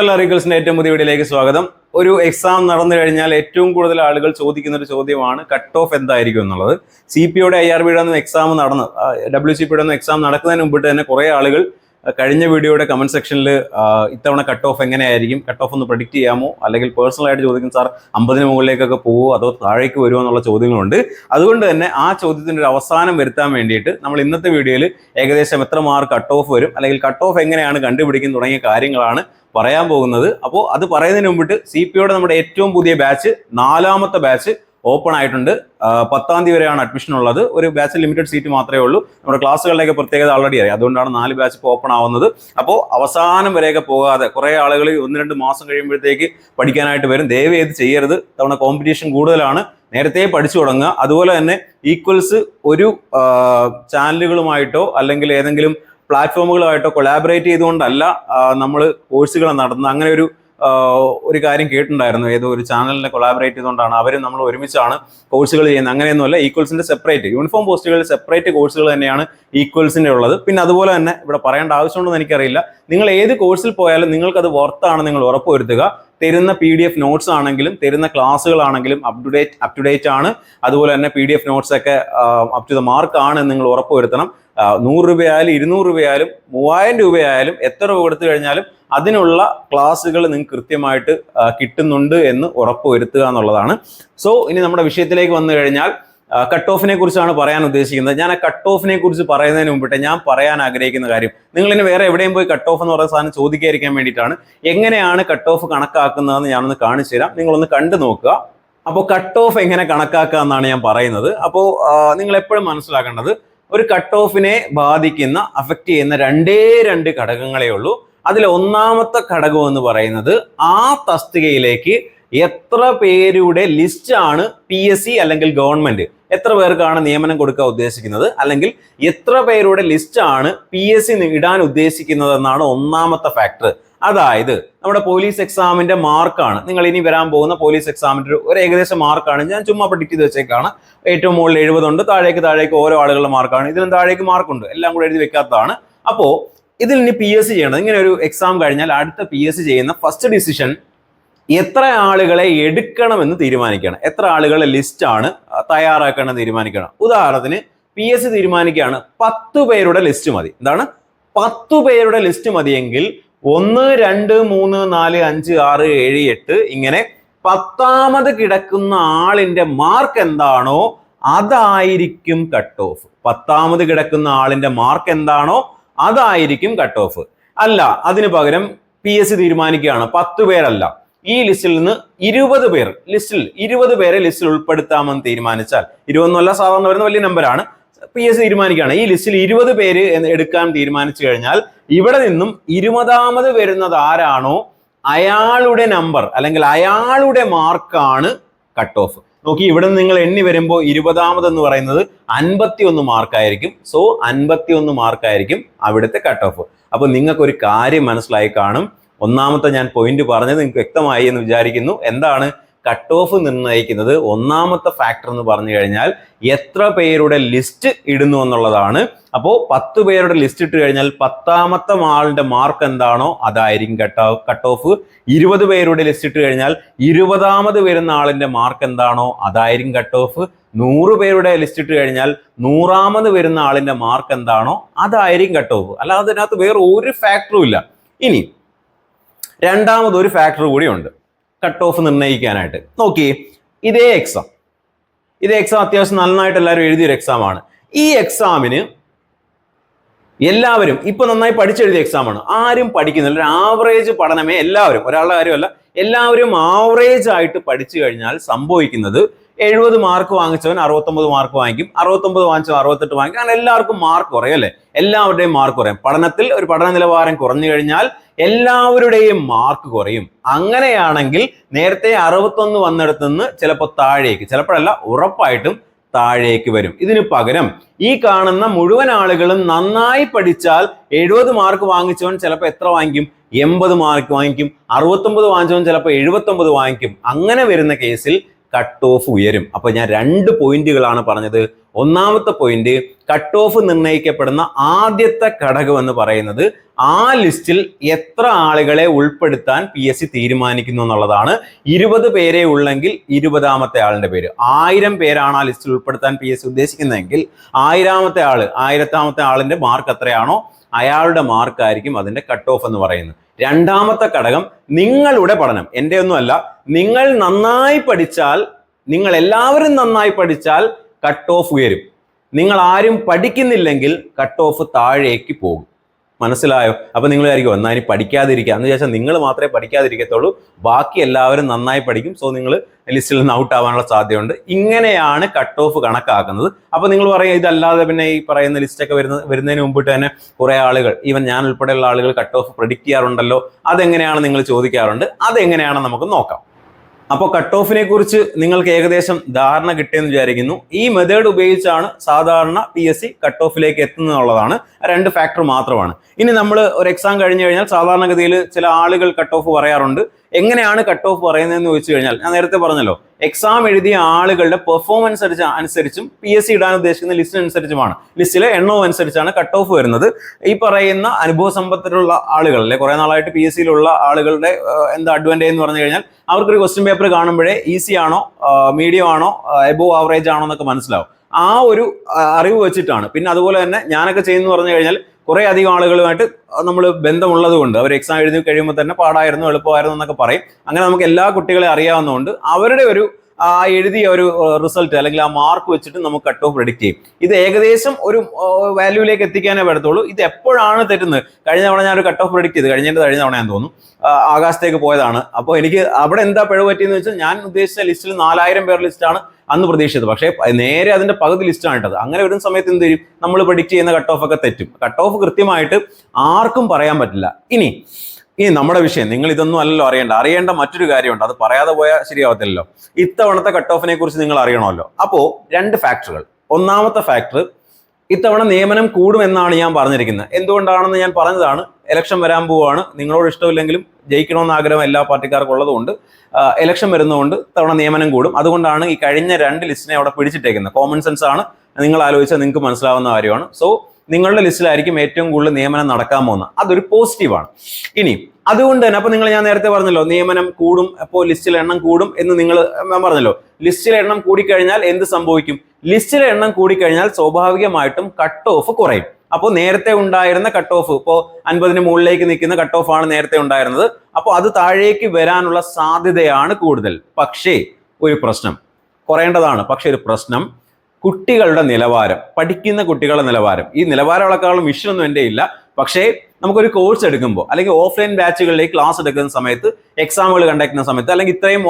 എല്ലാ റീഗൽസിന്റെ ഏറ്റവും പുതിയ വീഡിയോയിലേക്ക് സ്വാഗതം. ഒരു എക്സാം നടന്നു കഴിഞ്ഞാൽ ഏറ്റവും കൂടുതൽ ആളുകൾ ചോദിക്കുന്ന ഒരു ചോദ്യമാണ് കട്ട് ഓഫ് എന്തായിരിക്കും? എന്നുള്ളത്. സി പിയുടെ ഐ ആർ ബിയുടെ ഒന്നും എക്സാം നടന്ന് ഡബ്ല്യു സി പിയുടെ ഒന്നും എക്സാം നടക്കുന്നതിന് മുമ്പിട്ട് തന്നെ കുറേ ആളുകൾ കഴിഞ്ഞ വീഡിയോയുടെ കമന്റ് സെക്ഷനിൽ ഇത്തവണ കട്ട് ഓഫ് എങ്ങനെയായിരിക്കും? കട്ട് ഓഫ് ഒന്ന് പ്രഡിക്റ്റ് ചെയ്യാമോ? അല്ലെങ്കിൽ പേഴ്സണൽ ആയിട്ട് ചോദിക്കും സാർ അമ്പതിന് മുകളിലേക്കൊക്കെ പോവോ അതോ താഴേക്ക് വരുമോ എന്നുള്ള ചോദ്യങ്ങളുണ്ട്. അതുകൊണ്ട് തന്നെ ആ ചോദ്യത്തിന്റെ ഒരു അവസാനം വരുത്താൻ വേണ്ടിയിട്ട് നമ്മൾ ഇന്നത്തെ വീഡിയോയിൽ ഏകദേശം എത്ര മാർക്ക് കട്ട് ഓഫ് വരും? അല്ലെങ്കിൽ കട്ട് ഓഫ് എങ്ങനെയാണ് കണ്ടുപിടിക്കുന്നത് തുടങ്ങിയ കാര്യങ്ങളാണ് പറയാൻ പോകുന്നത്. അപ്പോൾ അത് പറയുന്നതിന് മുമ്പിട്ട് സി നമ്മുടെ ഏറ്റവും പുതിയ ബാച്ച് നാലാമത്തെ ബാച്ച് ഓപ്പൺ ആയിട്ടുണ്ട്. പത്താം തീയതി വരെയാണ് അഡ്മിഷൻ ഉള്ളത്. ഒരു ബാച്ച് ലിമിറ്റഡ് സീറ്റ് മാത്രമേ ഉള്ളൂ. നമ്മുടെ ക്ലാസ്സുകളിലേക്ക് പ്രത്യേകത ആൾറെഡി അറിയാം. അതുകൊണ്ടാണ് നാല് ബാച്ച് ഇപ്പോൾ ഓപ്പൺ ആവുന്നത്. അപ്പോൾ അവസാനം വരെയൊക്കെ പോകാതെ കുറേ ആളുകൾ ഒന്ന് രണ്ട് മാസം കഴിയുമ്പോഴത്തേക്ക് പഠിക്കാനായിട്ട് വരും. ദയവ് ചെയ്ത് ചെയ്യരുത്. തവണ കോമ്പറ്റീഷൻ കൂടുതലാണ്. നേരത്തെ പഠിച്ചു തുടങ്ങുക. അതുപോലെ തന്നെ ഈക്വൽസ് ഒരു ചാനലുകളുമായിട്ടോ അല്ലെങ്കിൽ ഏതെങ്കിലും പ്ലാറ്റ്ഫോമുകളുമായിട്ടോ കൊളാബറേറ്റ് ചെയ്തുകൊണ്ടല്ല നമ്മൾ കോഴ്സുകൾ നടത്തുന്നത്. അങ്ങനെ ഒരു ഒരു കാര്യം കേട്ടിട്ടുണ്ടായിരുന്നു. ഏതോ ഒരു ചാനലിനെ കൊളാബറേറ്റ് ചെയ്തുകൊണ്ടാണ് അവരും നമ്മൾ ഒരുമിച്ചാണ് കോഴ്സുകൾ ചെയ്യുന്നത്. അങ്ങനെയൊന്നുമല്ല ഈക്വൽസിന്റെ സെപ്പറേറ്റ് യൂണിഫോം പോസ്റ്റുകളിൽ സെപ്പറേറ്റ് കോഴ്സുകൾ തന്നെയാണ് ഈക്വൽസിന്റെ ഉള്ളത്. പിന്നെ അതുപോലെ തന്നെ ഇവിടെ പറയേണ്ട ആവശ്യമുണ്ടെന്ന് എനിക്കറിയില്ല. നിങ്ങൾ ഏത് കോഴ്സിൽ പോയാലും നിങ്ങൾക്ക് അത് വർത്താണ് നിങ്ങൾ ഉറപ്പുവരുത്തുക. തരുന്ന പി ഡി എഫ് നോട്ട്സ് ആണെങ്കിലും തരുന്ന ക്ലാസ്സുകളാണെങ്കിലും up to date up to date ആണ്. അതുപോലെ തന്നെ പി ഡി എഫ് നോട്ട്സ് ഒക്കെ അപ് ടു ദ മാർക്ക് ആണ് നിങ്ങൾ ഉറപ്പുവരുത്തണം. നൂറ് രൂപയായാലും ഇരുന്നൂറ് രൂപയായാലും മൂവായിരം രൂപയായാലും എത്ര രൂപ കൊടുത്തു കഴിഞ്ഞാലും അതിനുള്ള ക്ലാസ്സുകൾ നിങ്ങൾക്ക് കൃത്യമായിട്ട് കിട്ടുന്നുണ്ട് എന്ന് ഉറപ്പുവരുത്തുക എന്നുള്ളതാണ്. സോ ഇനി നമ്മുടെ വിഷയത്തിലേക്ക് വന്നു കഴിഞ്ഞാൽ കട്ട് ഓഫിനെ കുറിച്ചാണ് പറയാൻ ഉദ്ദേശിക്കുന്നത്. ഞാൻ ആ കട്ട് ഓഫിനെ കുറിച്ച് പറയുന്നതിന് മുമ്പിട്ട് ഞാൻ പറയാൻ ആഗ്രഹിക്കുന്ന കാര്യം നിങ്ങൾ ഇനി വേറെ എവിടെയും പോയി കട്ട് ഓഫ് എന്ന് പറയുന്ന സാധനം ചോദിക്കാതിരിക്കാൻ വേണ്ടിയിട്ടാണ്. എങ്ങനെയാണ് കട്ട് ഓഫ് കണക്കാക്കുന്നതെന്ന് ഞാനൊന്ന് കാണിച്ചു തരാം. നിങ്ങളൊന്ന് കണ്ടു നോക്കുക. അപ്പോൾ കട്ട് ഓഫ് എങ്ങനെ കണക്കാക്കുക എന്നാണ് ഞാൻ പറയുന്നത്. അപ്പോൾ നിങ്ങൾ എപ്പോഴും മനസ്സിലാക്കേണ്ടത് ഒരു കട്ട് ഓഫിനെ ബാധിക്കുന്ന അഫക്റ്റ് ചെയ്യുന്ന രണ്ടേ രണ്ട് ഘടകങ്ങളേ ഉള്ളൂ. അതിൽ ഒന്നാമത്തെ ഘടകം എന്ന് പറയുന്നത് ആ തസ്തികയിലേക്ക് എത്ര പേരുടെ ലിസ്റ്റ് ആണ് പി എസ് സി അല്ലെങ്കിൽ ഗവൺമെന്റ് എത്ര പേർക്കാണ് നിയമനം കൊടുക്കാൻ ഉദ്ദേശിക്കുന്നത്? അല്ലെങ്കിൽ എത്ര പേരുടെ ലിസ്റ്റ് ആണ് പി എസ് സി ഇടാൻ ഉദ്ദേശിക്കുന്നത് എന്നാണ് ഒന്നാമത്തെ ഫാക്ടർ അതായത് നമ്മുടെ പോലീസ് എക്സാമിന്റെ മാർക്കാണ് നിങ്ങൾ ഇനി വരാൻ പോകുന്ന പോലീസ് എക്സാമിന്റെ ഒരു- ഒരു ഏകദേശം മാർക്കാണ് ഞാൻ ചുമ്മാ പ്രിഡിക്ട് ചെയ്ത് വെച്ചേക്കാണ്. ഏറ്റവും മുകളിൽ എഴുപതുണ്ട് താഴേക്ക് താഴേക്ക് ഓരോ ആളുകളുടെ മാർക്കാണ് ഇതിലും താഴേക്ക് മാർക്കുണ്ട് എല്ലാം കൂടെ എഴുതി വെക്കാത്തതാണ്. അപ്പോൾ ഇതിൽ ഇനി പി എസ് സി ചെയ്യണം. ഇങ്ങനെ ഒരു എക്സാം കഴിഞ്ഞാൽ അടുത്ത പി എസ് സി ചെയ്യുന്ന ഫസ്റ്റ് ഡിസിഷൻ എത്ര ആളുകളെ എടുക്കണമെന്ന് തീരുമാനിക്കണം. എത്ര ആളുകളെ ലിസ്റ്റാണ് തയ്യാറാക്കണം തീരുമാനിക്കണം. ഉദാഹരണത്തിന് പി എസ് സി തീരുമാനിക്കുകയാണ് പത്ത് പേരുടെ ലിസ്റ്റ് മതി. എന്താണ്? പത്ത് പേരുടെ ലിസ്റ്റ് മതിയെങ്കിൽ ഒന്ന് രണ്ട് മൂന്ന് നാല് അഞ്ച് ആറ് ഏഴ് എട്ട് ഇങ്ങനെ പത്താമത് കിടക്കുന്ന ആളിന്റെ മാർക്ക് എന്താണോ അതായിരിക്കും കട്ട് ഓഫ് പത്താമത് കിടക്കുന്ന ആളിന്റെ മാർക്ക് എന്താണോ അതായിരിക്കും കട്ട് ഓഫ് അല്ല അതിന് പകരം പി എസ് സി തീരുമാനിക്കുകയാണ്. പത്ത് പേരല്ല. ഈ ലിസ്റ്റിൽ നിന്ന് ഇരുപത് പേർ ലിസ്റ്റിൽ ഇരുപത് പേരെ ലിസ്റ്റിൽ ഉൾപ്പെടുത്താമെന്ന് തീരുമാനിച്ചാൽ ഇരുപതൊന്നുമല്ല സാധാരണ വരുന്ന വലിയ നമ്പറാണ് പി എസ് തീരുമാനിക്കുകയാണ്. ഈ ലിസ്റ്റിൽ ഇരുപത് പേര് എടുക്കാൻ തീരുമാനിച്ചു കഴിഞ്ഞാൽ ഇവിടെ നിന്നും ഇരുപതാമത് വരുന്നത് ആരാണോ? അയാളുടെ നമ്പർ അല്ലെങ്കിൽ അയാളുടെ മാർക്കാണ് കട്ട് ഓഫ് നോക്കി ഇവിടെ നിങ്ങൾ എണ്ണി വരുമ്പോൾ ഇരുപതാമത് എന്ന് പറയുന്നത് അൻപത്തി ഒന്ന് മാർക്കായിരിക്കും. സോ അൻപത്തി ഒന്ന് മാർക്കായിരിക്കും അവിടുത്തെ കട്ട് ഓഫ് അപ്പൊ നിങ്ങൾക്ക് ഒരു കാര്യം മനസ്സിലായി കാണും. ഒന്നാമത്തെ ഞാൻ പോയിന്റ് പറഞ്ഞത് നിങ്ങൾക്ക് വ്യക്തമായി എന്ന് വിചാരിക്കുന്നു. എന്താണ്? കട്ട് ഓഫ് നിർണയിക്കുന്നത് ഒന്നാമത്തെ ഫാക്ടർ എന്ന് പറഞ്ഞു കഴിഞ്ഞാൽ എത്ര പേരുടെ ലിസ്റ്റ് ഇടുന്നു എന്നുള്ളതാണ്. അപ്പോൾ പത്ത് പേരുടെ ലിസ്റ്റ് ഇട്ട് കഴിഞ്ഞാൽ പത്താമത്തെ ആളുടെ മാർക്ക് എന്താണോ അതായിരിക്കും കട്ട് കട്ട് ഓഫ് ഇരുപത് പേരുടെ ലിസ്റ്റ് ഇട്ട് കഴിഞ്ഞാൽ ഇരുപതാമത് വരുന്ന ആളിന്റെ മാർക്ക് എന്താണോ അതായിരിക്കും കട്ട് ഓഫ് നൂറ് പേരുടെ ലിസ്റ്റ് ഇട്ട് കഴിഞ്ഞാൽ നൂറാമത് വരുന്ന ആളിന്റെ മാർക്ക് എന്താണോ അതായിരിക്കും കട്ട് ഓഫ് അല്ലാതെ അതിനകത്ത് വേറെ ഒരു ഫാക്ടറും ഇല്ല. ഇനി രണ്ടാമത് ഒരു ഫാക്ടർ കൂടിയുണ്ട് കട്ട് ഓഫ് നിർണയിക്കാനായിട്ട്. നോക്കിയേ ഇതേ എക്സാം ഇതേ എക്സാം അത്യാവശ്യം നന്നായിട്ട് എല്ലാവരും എഴുതിയൊരു എക്സാം ആണ്. ഈ എക്സാമിന് എല്ലാവരും ഇപ്പൊ നന്നായി പഠിച്ചെഴുതിയ എക്സാം ആണ്. ആരും പഠിക്കുന്നില്ല. ഒരു ആവറേജ് പഠനമേ എല്ലാവരും ഒരാളുടെ കാര്യമല്ല എല്ലാവരും ആവറേജ് ആയിട്ട് പഠിച്ചു കഴിഞ്ഞാൽ സംഭവിക്കുന്നത് എഴുപത് മാർക്ക് വാങ്ങിച്ചവൻ അറുപത്തൊമ്പത് മാർക്ക് വാങ്ങിക്കും. അറുപത്തൊമ്പത് വാങ്ങിച്ചവൻ അറുപത്തെട്ട് വാങ്ങിക്കും. അങ്ങനെ എല്ലാവർക്കും മാർക്ക് കുറയും അല്ലേ? എല്ലാവരുടെയും മാർക്ക് കുറയും. പഠനത്തിൽ ഒരു പഠന നിലവാരം കുറഞ്ഞു കഴിഞ്ഞാൽ എല്ലാവരുടെയും മാർക്ക് കുറയും. അങ്ങനെയാണെങ്കിൽ നേരത്തെ അറുപത്തൊന്ന് വന്നിടത്ത് നിന്ന് ചിലപ്പോൾ താഴേക്ക് ചിലപ്പോഴല്ല ഉറപ്പായിട്ടും താഴേക്ക് വരും. ഇതിന് പകരം ഈ കാണുന്ന മുഴുവൻ ആളുകളും നന്നായി പഠിച്ചാൽ എഴുപത് മാർക്ക് വാങ്ങിച്ചവൻ ചിലപ്പോൾ എത്ര വാങ്ങിക്കും? എൺപത് മാർക്ക് വാങ്ങിക്കും. അറുപത്തൊമ്പത് വാങ്ങിച്ചവൻ ചിലപ്പോൾ എഴുപത്തൊമ്പത് വാങ്ങിക്കും. അങ്ങനെ വരുന്ന കേസിൽ കട്ട് ഓഫ് ഉയരും. അപ്പോൾ ഞാൻ രണ്ട് പോയിന്റുകളാണ് പറഞ്ഞത്. ഒന്നാമത്തെ പോയിന്റ് കട്ട് ഓഫ് നിർണയിക്കപ്പെടുന്ന ആദ്യത്തെ ഘടകം എന്ന് പറയുന്നത് ആ ലിസ്റ്റിൽ എത്ര ആളുകളെ ഉൾപ്പെടുത്താൻ പി എസ് സി തീരുമാനിക്കുന്നു എന്നുള്ളതാണ്. ഇരുപത് പേരെ ഉള്ളെങ്കിൽ ഇരുപതാമത്തെ ആളിന്റെ പേര്. ആയിരം പേരാണ് ആ ലിസ്റ്റിൽ ഉൾപ്പെടുത്താൻ പി എസ് സി ഉദ്ദേശിക്കുന്നതെങ്കിൽ ആയിരാമത്തെ ആൾ ആയിരത്താമത്തെ ആളിന്റെ മാർക്ക് എത്രയാണോ അയാളുടെ മാർക്കായിരിക്കും അതിന്റെ കട്ട് ഓഫ് എന്ന് പറയുന്നത്. രണ്ടാമത്തെ ഘടകം നിങ്ങളുടെ പഠനം. എന്റെ ഒന്നുമല്ല നിങ്ങൾ നന്നായി പഠിച്ചാൽ നിങ്ങൾ എല്ലാവരും നന്നായി പഠിച്ചാൽ കട്ട് ഓഫ് ഉയരും. നിങ്ങൾ ആരും പഠിക്കുന്നില്ലെങ്കിൽ കട്ട് ഓഫ് താഴേക്ക് പോകും. മനസ്സിലായോ? അപ്പൊ നിങ്ങൾ വിചാരിക്കും എന്നാ ഇനി പഠിക്കാതിരിക്കുക എന്ന് ശേഷം നിങ്ങൾ മാത്രമേ പഠിക്കാതിരിക്കത്തുള്ളൂ. ബാക്കി എല്ലാവരും നന്നായി പഠിക്കും. സോ നിങ്ങൾ ലിസ്റ്റിൽ നിന്ന് ഔട്ട് ആവാനുള്ള സാധ്യതയുണ്ട്. ഇങ്ങനെയാണ് കട്ട് ഓഫ് കണക്കാക്കുന്നത്. അപ്പൊ നിങ്ങൾ പറയും ഇതല്ലാതെ പിന്നെ ഈ പറയുന്ന ലിസ്റ്റൊക്കെ വരുന്ന വരുന്നതിന് മുമ്പിട്ട് തന്നെ കുറെ ആളുകൾ ഈവൻ ഞാൻ ഉൾപ്പെടെയുള്ള ആളുകൾ കട്ട് ഓഫ് പ്രിഡിക്റ്റ് ചെയ്യാറുണ്ടല്ലോ. അതെങ്ങനെയാണ് നിങ്ങൾ ചോദിക്കാറുണ്ട്? അതെങ്ങനെയാണ് നമുക്ക് നോക്കാം. അപ്പോൾ കട്ട് ഓഫിനെ കുറിച്ച് നിങ്ങൾക്ക് ഏകദേശം ധാരണ കിട്ടിയെന്ന് വിചാരിക്കുന്നു. ഈ മെത്തേഡ് ഉപയോഗിച്ചാണ് സാധാരണ പി എസ് സി കട്ട് ഓഫിലേക്ക് എത്തുന്നതുള്ളതാണ് രണ്ട് ഫാക്ടർ മാത്രമാണ്. ഇനി നമ്മൾ ഒരു എക്സാം കഴിഞ്ഞു കഴിഞ്ഞാൽ സാധാരണഗതിയിൽ ചില ആളുകൾ കട്ട് ഓഫ് പറയാറുണ്ട്. എങ്ങനെയാണ് കട്ട് ഓഫ് പറയുന്നതെന്ന് ചോദിച്ചു കഴിഞ്ഞാൽ ഞാൻ നേരത്തെ പറഞ്ഞല്ലോ എക്സാം എഴുതിയ ആളുകളുടെ പെർഫോമൻസ് അനുസരിച്ച് പി എസ് സി ഇടാൻ ഉദ്ദേശിക്കുന്ന ലിസ്റ്റ് അനുസരിച്ചുമാണ്. ലിസ്റ്റിലെ എണ്ണവും അനുസരിച്ചാണ് കട്ട് ഓഫ് വരുന്നത്. ഈ പറയുന്ന അനുഭവ സമ്പത്തിലുള്ള ആളുകൾ അല്ലെ കുറെ നാളായിട്ട് പി എസ് സിയിലുള്ള ആളുകളുടെ എന്താ അഡ്വാന്റേജ് എന്ന് പറഞ്ഞു കഴിഞ്ഞാൽ അവർക്കൊരു ക്വസ്റ്റ്യൻ പേപ്പർ കാണുമ്പോഴേ ഈസി ആണോ മീഡിയം ആണോ എബോവ് ആവറേജ് ആണോ എന്നൊക്കെ മനസ്സിലാവും. ആ ഒരു അറിവ് വെച്ചിട്ടാണ്. പിന്നെ അതുപോലെ തന്നെ ഞാനൊക്കെ ചെയ്യുന്നു പറഞ്ഞു കഴിഞ്ഞാൽ കുറെ അധികം ആളുകളുമായിട്ട് നമ്മൾ ബന്ധമുള്ളത് കൊണ്ട് അവർ എക്സാം എഴുതി കഴിയുമ്പോൾ തന്നെ പാടായിരുന്നു എളുപ്പമായിരുന്നു എന്നൊക്കെ പറയും. അങ്ങനെ നമുക്ക് എല്ലാ കുട്ടികളെ അറിയാവുന്നതുകൊണ്ട് അവരുടെ ഒരു ആ എഴുതിയ ഒരു റിസൾട്ട് അല്ലെങ്കിൽ ആ മാർക്ക് വെച്ചിട്ട് നമുക്ക് കട്ട് ഓഫ് പ്രെഡിക്റ്റ് ചെയ്യും. ഇത് ഏകദേശം ഒരു വാല്യൂലേക്ക് എത്തിക്കാനേ പറ്റത്തുള്ളൂ. ഇത് എപ്പോഴാണ് തെറ്റുന്നത്? കഴിഞ്ഞ തവണ ഞാൻ ഒരു കട്ട് ഓഫ് പ്രെഡിക്റ്റ് ചെയ്ത്. കഴിഞ്ഞതിന്റെ കഴിഞ്ഞ തവണ ഞാൻ തോന്നുന്നു. ആകാശത്തേക്ക് പോയതാണ്. അപ്പോൾ എനിക്ക് അവിടെ എന്താ പിഴവ് പറ്റിയെന്ന് വെച്ചാൽ ഞാൻ ഉദ്ദേശിച്ച ലിസ്റ്റിൽ നാലായിരം പേർ ലിസ്റ്റാണ് അന്ന് പ്രതീക്ഷിച്ചത്. പക്ഷേ നേരെ അതിന്റെ പകുതി ലിസ്റ്റാണിട്ടത് അങ്ങനെ വരുന്ന സമയത്ത് എന്ത് ചെയ്യും? നമ്മൾ പ്രഡിക്റ്റ് ചെയ്യുന്ന കട്ട് ഓഫ് ഒക്കെ തെറ്റും. കട്ട് ഓഫ് കൃത്യമായിട്ട് ആർക്കും പറയാൻ പറ്റില്ല. ഇനി ഇനി നമ്മുടെ വിഷയം. നിങ്ങൾ ഇതൊന്നും അല്ലല്ലോ അറിയേണ്ട. അറിയേണ്ട മറ്റൊരു കാര്യമുണ്ട്. അത് പറയാതെ പോയാൽ ശരിയാവത്തില്ലല്ലോ. ഇത്തവണത്തെ കട്ട് ഓഫിനെ കുറിച്ച് നിങ്ങൾ അറിയണമല്ലോ. അപ്പോൾ രണ്ട് ഫാക്ടറുകൾ ഒന്നാമത്തെ ഫാക്ടർ ഇത്തവണ നിയമനം കൂടുമെന്നാണ് ഞാൻ പറഞ്ഞിരിക്കുന്നത്. എന്തുകൊണ്ടാണെന്ന് ഞാൻ പറഞ്ഞതാണ്. ഇലക്ഷൻ വരാൻ പോവുകയാണ് നിങ്ങളോട് ഇഷ്ടമില്ലെങ്കിലും ജയിക്കണമെന്ന് ആഗ്രഹം എല്ലാ പാർട്ടിക്കാർക്കും ഉള്ളതുകൊണ്ട് ഇലക്ഷൻ വരുന്നതുകൊണ്ട് തവണ നിയമനം കൂടും. അതുകൊണ്ടാണ് ഈ കഴിഞ്ഞ രണ്ട് ലിസ്റ്റിനെ അവിടെ പിടിച്ചിട്ടേക്കുന്നത്. കോമൺ സെൻസ് ആണ്. നിങ്ങൾ ആലോചിച്ചാൽ നിങ്ങൾക്ക് മനസ്സിലാവുന്ന കാര്യമാണ്. സോ നിങ്ങളുടെ ലിസ്റ്റിലായിരിക്കും ഏറ്റവും കൂടുതൽ നിയമനം നടക്കാൻ പോകുന്നത്. അതൊരു പോസിറ്റീവാണ്. ഇനി അതുകൊണ്ട് തന്നെ അപ്പൊ നിങ്ങൾ ഞാൻ നേരത്തെ പറഞ്ഞല്ലോ നിയമനം കൂടും അപ്പോൾ ലിസ്റ്റിലെ എണ്ണം കൂടും എന്ന് നിങ്ങൾ പറഞ്ഞല്ലോ. ലിസ്റ്റിലെ എണ്ണം കൂടിക്കഴിഞ്ഞാൽ എന്ത് സംഭവിക്കും? ലിസ്റ്റിലെ എണ്ണം കൂടിക്കഴിഞ്ഞാൽ സ്വാഭാവികമായിട്ടും കട്ട് ഓഫ് കുറയും. അപ്പോൾ നേരത്തെ ഉണ്ടായിരുന്ന കട്ട് ഓഫ് ഇപ്പോൾ അൻപതിന് മുകളിലേക്ക് നിൽക്കുന്ന കട്ട് ഓഫ് ആണ് നേരത്തെ ഉണ്ടായിരുന്നത്. അപ്പോൾ അത് താഴേക്ക് വരാനുള്ള സാധ്യതയാണ് കൂടുതൽ. പക്ഷേ ഒരു പ്രശ്നം കുറയേണ്ടതാണ്. പക്ഷേ ഒരു പ്രശ്നം കുട്ടികളുടെ നിലവാരം പഠിക്കുന്ന കുട്ടികളുടെ നിലവാരം. ഈ നിലവാരം അളക്കാനുള്ള മിഷനൊന്നും എന്റെ ഇല്ല. പക്ഷേ നമുക്കൊരു കോഴ്സ് എടുക്കുമ്പോൾ അല്ലെങ്കിൽ ഓഫ്ലൈൻ ബാച്ചുകളിലേക്ക് ക്ലാസ് എടുക്കുന്ന സമയത്ത് എക്സാമുകൾ കണ്ടക്ട് ചെയ്യുന്ന സമയത്ത് അല്ലെങ്കിൽ ഇത്രയും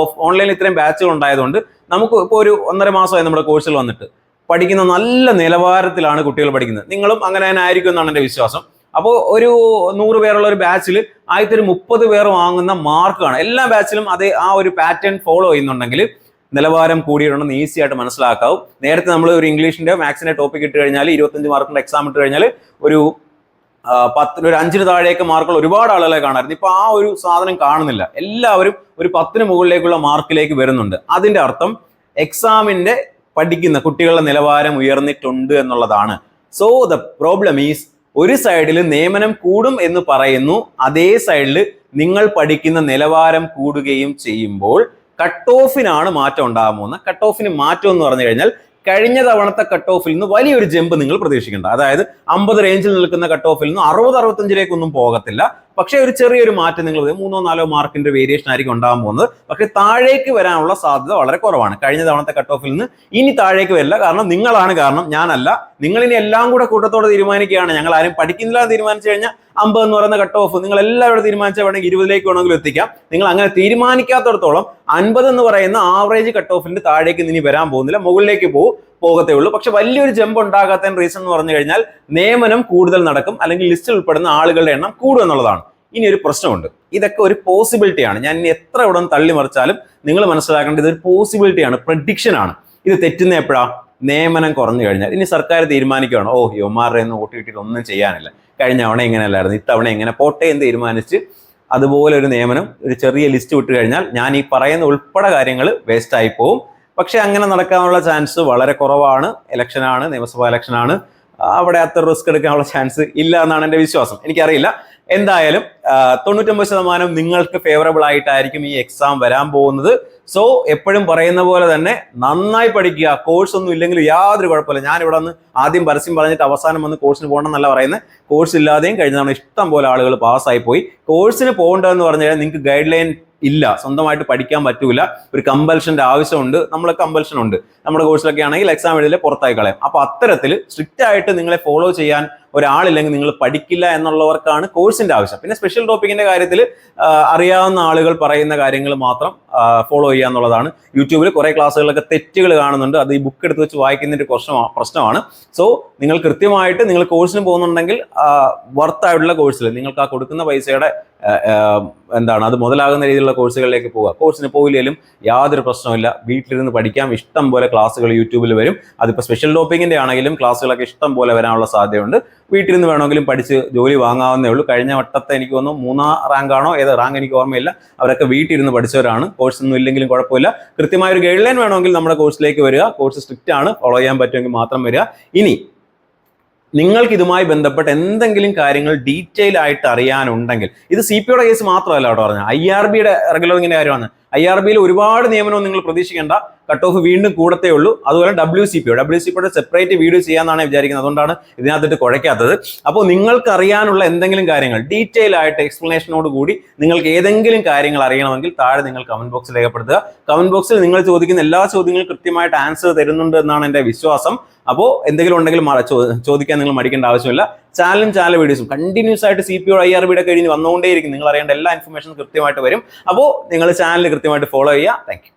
ഓഫ് ഓൺലൈനിൽ ഇത്രയും ബാച്ചുകൾ ഉണ്ടായതുകൊണ്ട് നമുക്ക് ഇപ്പോൾ ഒരു ഒന്നര മാസമായി നമ്മുടെ കോഴ്സിൽ വന്നിട്ട്. പഠിക്കുന്ന നല്ല നിലവാരത്തിലാണ് കുട്ടികൾ പഠിക്കുന്നത്. നിങ്ങളും അങ്ങനെ തന്നെ ആയിരിക്കും എന്നാണ് എന്റെ വിശ്വാസം. അപ്പോൾ ഒരു നൂറ് പേരുള്ള ഒരു ബാച്ചിൽ ആദ്യത്തെ ഒരു മുപ്പത് പേർ വാങ്ങുന്ന മാർക്കാണ് എല്ലാ ബാച്ചിലും അതേ ആ ഒരു പാറ്റേൺ ഫോളോ ചെയ്യുന്നുണ്ടെങ്കിൽ നിലവാരം കൂടിയിട്ടുണ്ടെന്ന് ഈസി ആയിട്ട് മനസ്സിലാക്കാവും. നേരത്തെ നമ്മൾ ഒരു ഇംഗ്ലീഷിന്റെ മാത്സിന്റെ ടോപ്പിക് ഇട്ട് കഴിഞ്ഞാൽ ഇരുപത്തഞ്ച് മാർക്കിന്റെ എക്സാം ഇട്ട് കഴിഞ്ഞാൽ ഒരു പത്തിന് ഒരു അഞ്ചിന് താഴേക്ക് മാർക്കുള്ള ഒരുപാട് ആളുകളെ കാണാറുണ്ട് ഇപ്പൊ ആ ഒരു സാധനം കാണുന്നില്ല. എല്ലാവരും ഒരു പത്തിന് മുകളിലേക്കുള്ള മാർക്കിലേക്ക് വരുന്നുണ്ട്. അതിന്റെ അർത്ഥം എക്സാമിന്റെ പഠിക്കുന്ന കുട്ടികളുടെ നിലവാരം ഉയർന്നിട്ടുണ്ട് എന്നുള്ളതാണ്. സോ ദ പ്രോബ്ലം ഈസ് ഒരു സൈഡിൽ നിയമനം കൂടും എന്ന് പറയുന്നു അതേ സൈഡിൽ നിങ്ങൾ പഠിക്കുന്ന നിലവാരം കൂടുകയും ചെയ്യുമ്പോൾ കട്ട് ഓഫിനാണ് മാറ്റം ഉണ്ടാകാൻ പോകുന്നത് കട്ട് ഓഫിന് മാറ്റം എന്ന് പറഞ്ഞു കഴിഞ്ഞാൽ കഴിഞ്ഞ തവണത്തെ കട്ട് ഓഫിൽ നിന്ന് വലിയൊരു ജമ്പ് നിങ്ങൾ പ്രതീക്ഷിക്കേണ്ട. അതായത് അമ്പത് റേഞ്ചിൽ നിൽക്കുന്ന കട്ട് ഓഫിൽ നിന്ന് അറുപത് അറുപത്തഞ്ചിലേക്കൊന്നും പോകത്തില്ല. പക്ഷേ ഒരു ചെറിയൊരു മാറ്റം നിങ്ങൾ. മൂന്നോ നാലോ മാർക്കിന്റെ വേരിയേഷൻ ആയിരിക്കും ഉണ്ടാകാൻ പോകുന്നത്. പക്ഷേ താഴേക്ക് വരാനുള്ള സാധ്യത വളരെ കുറവാണ്. കഴിഞ്ഞ തവണത്തെ കട്ട് ഓഫിൽ നിന്ന് ഇനി താഴേക്ക് വരില്ല. കാരണം നിങ്ങളാണ് കാരണം ഞാനല്ല. നിങ്ങൾ ഇനി എല്ലാം കൂടെ കൂട്ടത്തോടെ തീരുമാനിക്കുകയാണ്. ഞങ്ങൾ ആരും പഠിക്കുന്നില്ല തീരുമാനിച്ചു കഴിഞ്ഞാൽ അമ്പത് എന്ന് പറയുന്ന കട്ട് ഓഫ് നിങ്ങൾ എല്ലാവരും തീരുമാനിച്ചാൽ വേണമെങ്കിൽ ഇരുപതിലേക്ക് വേണമെങ്കിലും എത്തിക്കാം. നിങ്ങൾ അങ്ങനെ തീരുമാനിക്കാത്തടത്തോളം അൻപത് എന്ന് പറയുന്ന ആവറേജ് കട്ട് ഓഫിന്റെ താഴേക്ക് ഇനി വരാൻ പോകുന്നില്ല. മുകളിലേക്ക് പോകും പോകത്തേ ഉള്ളൂ പക്ഷെ വലിയൊരു ജമ്പ് ഉണ്ടാകാത്തതിന് റീസൺ എന്ന് പറഞ്ഞു കഴിഞ്ഞാൽ നിയമനം കൂടുതൽ നടക്കും അല്ലെങ്കിൽ ലിസ്റ്റിൽ ഉൾപ്പെടുന്ന ആളുകളുടെ എണ്ണം കൂടും എന്നുള്ളതാണ്. ഇനി ഒരു പ്രശ്നമുണ്ട്. ഇതൊക്കെ ഒരു പോസിബിലിറ്റിയാണ് ഞാൻ എത്ര ഉടൻ തള്ളിമറിച്ചാലും തള്ളി മറിച്ചാലും നിങ്ങൾ മനസ്സിലാക്കേണ്ടത് ഇതൊരു പോസിബിലിറ്റിയാണ് പ്രഡിക്ഷൻ ആണ്. ഇത് തെറ്റുന്ന എപ്പോഴാ? നിയമനം കുറഞ്ഞു കഴിഞ്ഞാൽ. ഇനി സർക്കാർ തീരുമാനിക്കുകയാണ് ഓ യുവമാരുടെ ഒന്നും വോട്ട് കിട്ടിയിട്ട് ഒന്നും ചെയ്യാനില്ല. കഴിഞ്ഞ തവണ ഇങ്ങനെയല്ലായിരുന്നു ഇത്തവണ എങ്ങനെ പോട്ടെ എന്ന് തീരുമാനിച്ച് അതുപോലെ ഒരു നിയമനം ഒരു ചെറിയ ലിസ്റ്റ് വിട്ട് കഴിഞ്ഞാൽ ഞാൻ ഈ പറയുന്ന ഉൾപ്പെടെ കാര്യങ്ങൾ വേസ്റ്റ് ആയി പോകും പക്ഷെ അങ്ങനെ നടക്കാനുള്ള ചാൻസ് വളരെ കുറവാണ്. ഇലക്ഷനാണ് നിയമസഭാ ഇലക്ഷനാണ് അവിടെ അത്ര റിസ്ക് എടുക്കാനുള്ള ചാൻസ് ഇല്ല എന്നാണ് എന്റെ വിശ്വാസം. എനിക്കറിയില്ല. എന്തായാലും തൊണ്ണൂറ്റൊമ്പത് ശതമാനം നിങ്ങൾക്ക് ഫേവറബിൾ ആയിട്ടായിരിക്കും ഈ എക്സാം വരാൻ പോകുന്നത്. സോ എപ്പോഴും പറയുന്ന പോലെ തന്നെ നന്നായി പഠിക്കുക. കോഴ്സ് ഒന്നും ഇല്ലെങ്കിൽ യാതൊരു കുഴപ്പമില്ല. ഞാൻ ഇവിടെ നിന്ന് ആദ്യം പരസ്യം പറഞ്ഞിട്ട് അവസാനം വന്ന് കോഴ്സിന് പോകണം പോകണമെന്നല്ല പറയുന്നത്. കോഴ്സ് ഇല്ലാതെയും കഴിഞ്ഞ തവണ ഇഷ്ടം പോലെ ആളുകൾ പാസ്സായി പോയി. കോഴ്സിന് പോകേണ്ടതെന്ന് പറഞ്ഞു കഴിഞ്ഞാൽ നിങ്ങൾക്ക് ഗൈഡ് ലൈൻ ഇല്ല. സ്വന്തമായിട്ട് പഠിക്കാൻ പറ്റൂല. ഒരു കമ്പൽഷന്റെ ആവശ്യമുണ്ട്. നമ്മളെ കമ്പൽഷൻ ഉണ്ട്. നമ്മുടെ കോഴ്സിലൊക്കെ ആണെങ്കിൽ എക്സാം എഴുതിലെ പുറത്തായി കളയാം. അപ്പൊ അത്തരത്തിൽ സ്ട്രിക്റ്റ് ആയിട്ട് നിങ്ങളെ ഫോളോ ചെയ്യാൻ ഒരാളില്ലെങ്കിൽ നിങ്ങൾ പഠിക്കില്ല എന്നുള്ളവർക്കാണ് കോഴ്സിന്റെ ആവശ്യം. പിന്നെ സ്പെഷ്യൽ ടോപ്പിക്കിന്റെ കാര്യത്തിൽ അറിയാവുന്ന ആളുകൾ പറയുന്ന കാര്യങ്ങൾ മാത്രം ഫോളോ ചെയ്യുക എന്നുള്ളതാണ്. യൂട്യൂബിൽ കുറെ ക്ലാസ്സുകളിലൊക്കെ തെറ്റുകൾ കാണുന്നുണ്ട്. അത് ഈ ബുക്ക് എടുത്ത് വെച്ച് വായിക്കുന്നതിന്റെ പ്രശ്നമാണ് പ്രശ്നമാണ്. സോ നിങ്ങൾ കൃത്യമായിട്ട് നിങ്ങൾ കോഴ്സിന് പോകുന്നുണ്ടെങ്കിൽ വർത്ത് ആയിട്ടുള്ള കോഴ്സിൽ നിങ്ങൾക്ക് ആ കൊടുക്കുന്ന പൈസയുടെ എന്താണ് അത് മുതലാകുന്ന രീതിയിലുള്ള കോഴ്സുകളിലേക്ക് പോവുക. കോഴ്സിന് പോയില്ലെങ്കിലും യാതൊരു പ്രശ്നമില്ല വീട്ടിലിരുന്ന് പഠിക്കാം. ഇഷ്ടം പോലെ ക്ലാസ്സുകൾ യൂട്യൂബിൽ വരും. അതിപ്പോൾ സ്പെഷ്യൽ ടോപ്പിക്കിന്റെ ആണെങ്കിലും ക്ലാസ്സുകളൊക്കെ ഇഷ്ടം പോലെ വരാനുള്ള സാധ്യതയുണ്ട്. വീട്ടിൽ നിന്ന് വേണമെങ്കിലും പഠിച്ച് ജോലി വാങ്ങാവുന്നേ ഉള്ളൂ. കഴിഞ്ഞ വട്ടത്തെ എനിക്ക് തോന്നുന്നു മൂന്നാം റാങ്കാണോ? ഏത് റാങ്ക് എനിക്ക് ഓർമ്മയില്ല. അവരൊക്കെ വീട്ടിൽ ഇരുന്ന് പഠിച്ചവരാണ്. കോഴ്സൊന്നും ഇല്ലെങ്കിലും കുഴപ്പമില്ല. കൃത്യമായ ഒരു ഗൈഡ് ലൈൻ വേണമെങ്കിൽ നമ്മുടെ കോഴ്സിലേക്ക് വരിക. കോഴ്സ് സ്ട്രിക്റ്റ് ആണ് ഫോളോ ചെയ്യാൻ പറ്റുമെങ്കിൽ മാത്രം വരിക. ഇനി നിങ്ങൾക്ക് ഇതുമായി ബന്ധപ്പെട്ട് എന്തെങ്കിലും കാര്യങ്ങൾ ഡീറ്റെയിൽ ആയിട്ട് അറിയാനുണ്ടെങ്കിൽ ഇത് സി പി യുടെ കേസ് മാത്രമല്ല കേട്ടോ പറഞ്ഞത്. ഐ ആർ ബിയുടെ റെഗുലറിങ്ങിന്റെ കാര്യമാണ്. ഐ ആർ ബിയിൽ ഒരുപാട് നിയമനവും നിങ്ങൾ പ്രതീക്ഷിക്കേണ്ട. കട്ട് ഓഫ് വീണ്ടും കൂടത്തേ ഉള്ളൂ. അതുപോലെ W C P W C പിയുടെ സെപ്പറേറ്റ് വീഡിയോ ചെയ്യാന്നാണ് വിചാരിക്കുന്നത്. അതുകൊണ്ടാണ് ഇതിനകത്തിട്ട് കുഴയ്ക്കാത്തത് അപ്പോൾ നിങ്ങൾക്ക് അറിയാനുള്ള എന്തെങ്കിലും കാര്യങ്ങൾ ഡീറ്റെയിൽ ആയിട്ട് എക്സ്പ്ലനേഷനോട് കൂടി നിങ്ങൾക്ക് ഏതെങ്കിലും കാര്യങ്ങൾ അറിയണമെങ്കിൽ താഴെ നിങ്ങൾ കമന്റ് ബോക്സിൽ രേഖപ്പെടുത്തുക. കമന്റ് ബോക്സിൽ നിങ്ങൾ ചോദിക്കുന്ന എല്ലാ ചോദ്യങ്ങളും കൃത്യമായിട്ട് ആൻസർ തരുന്നുണ്ട് എന്നാണ് എന്റെ വിശ്വാസം. അപ്പോൾ എന്തെങ്കിലും ഉണ്ടെങ്കിൽ ചോദിക്കാൻ നിങ്ങൾ മടിക്കേണ്ട ആവശ്യമില്ല. ചാനലും ചാനൽ വീഡിയോസും കണ്ടിന്യൂസ് ആയിട്ട് C P O I R ബിയുടെ കഴിഞ്ഞ് വന്നുകൊണ്ടേയിരിക്കും. നിങ്ങൾ അറിയേണ്ട എല്ലാ ഇൻഫർമേഷനും കൃത്യമായിട്ട് വരും. അപ്പോൾ നിങ്ങൾ ചാനൽ കൃത്യമായിട്ട് ഫോളോ ചെയ്യുക. താങ്ക്